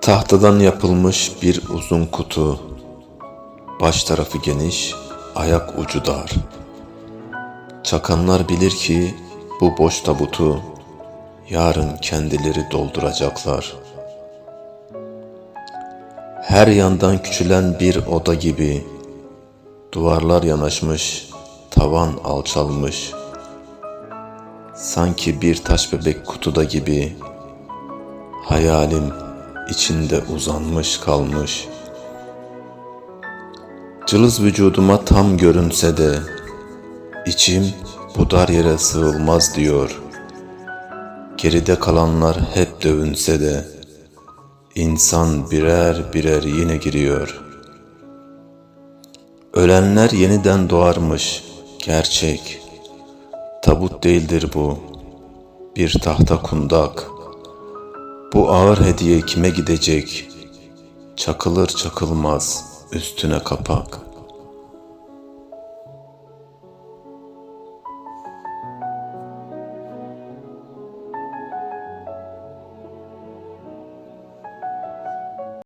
Tahtadan yapılmış bir uzun kutu. Baş tarafı geniş, ayak ucu dar. Çakanlar bilir ki bu boş tabutu yarın kendileri dolduracaklar. Her yandan küçülen bir oda gibi duvarlar yanaşmış, tavan alçalmış. Sanki bir taş bebek kutuda gibi hayalim içinde uzanmış kalmış. Cılız vücuduma tam görünse de içim bu dar yere sığılmaz diyor. Geride kalanlar hep dövünse de insan birer birer yine giriyor. Ölenler yeniden doğarmış gerçek. Tabut değildir bu. Bir tahta kundak. Bu ağır hediye kime gidecek? Çakılır çakılmaz üstüne kapak.''